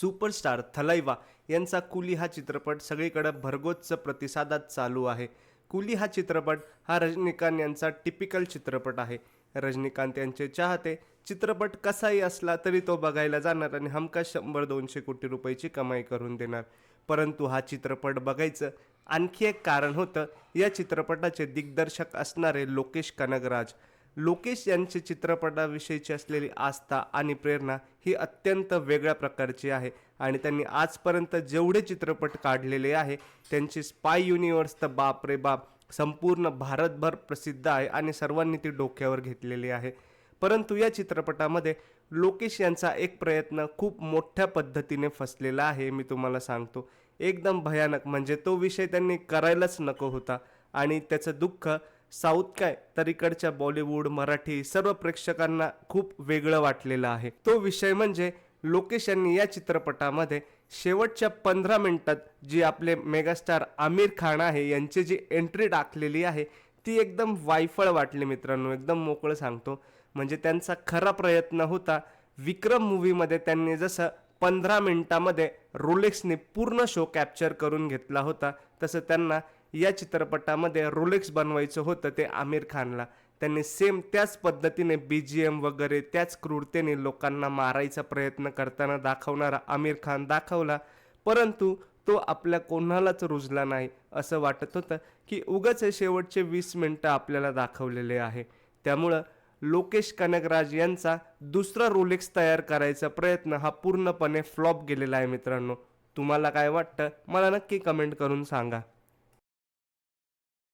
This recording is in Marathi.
सुपरस्टार थलैवा यांचा कुली हा चित्रपट सगळीकडं भरगोच्च प्रतिसादात चालू आहे. कुली हा चित्रपट हा रजनीकांत यांचा टिपिकल चित्रपट आहे. रजनीकांत यांचे चाहते चित्रपट कसाही असला तरी तो बघायला जाणार आणि हमखास शंभर दोनशे कोटी रुपयाची कमाई करून देणार. परंतु हा चित्रपट बघायचं आणखी एक कारण होतं या चित्रपटाचे दिग्दर्शक असणारे लोकेश कनगराज लोकेश यांची चित्रपटाविषयीची असलेली आस्था आणि प्रेरणा ही अत्यंत वेगळ्या प्रकारची आहे. आणि त्यांनी आजपर्यंत जेवढे चित्रपट काढलेले आहे त्यांची स्पाय युनिवर्स तर बाप रे बाप संपूर्ण भारतभर प्रसिद्ध आहे आणि सर्वांनी ती डोक्यावर घेतलेली आहे. परंतु या चित्रपटामध्ये लोकेश यांचा एक प्रयत्न खूप मोठ्या पद्धतीने फसलेला आहे मी तुम्हाला सांगतो. एकदम भयानक म्हणजे तो विषय त्यांनी करायलाच नको होता. आणि त्याचं दुःख साऊथ काय तर इकडच्या बॉलिवूड मराठी सर्व प्रेक्षकांना खूप वेगळं वाटलेलं आहे. तो विषय म्हणजे लोकेश यांनी या चित्रपटामध्ये शेवटच्या पंधरा मिनिटात जी आपले मेगास्टार आमिर खान आहे यांची जी एंट्री टाकलेली आहे ती एकदम वायफळ वाटली मित्रांनो. एकदम मोकळं सांगतो. म्हणजे त्यांचा खरा प्रयत्न होता. विक्रम मूवीमध्ये त्यांनी जसं पंधरा मिनिटामध्ये रोलेक्सने पूर्ण शो कॅप्चर करून घेतला होता तसं त्यांना या चित्रपटामध्ये रोलेक्स बनवायचं होतं ते आमिर खानला. त्यांनी सेम त्याच पद्धतीने बी जी एम वगैरे त्याच क्रूरतेने लोकांना मारायचा प्रयत्न करताना दाखवणारा आमिर खान दाखवला. परंतु तो आपल्या कोणालाच रुजला नाही असं वाटत होतं की उगाच शेवटचे वीस मिनटं आपल्याला दाखवलेले आहे. त्यामुळं लोकेश कनकराज यांचा दुसरा रोलेक्स तयार करायचा प्रयत्न हा पूर्णपणे फ्लॉप गेलेला आहे मित्रांनो. तुम्हाला काय वाटतं? मला नक्की कमेंट करून सांगा.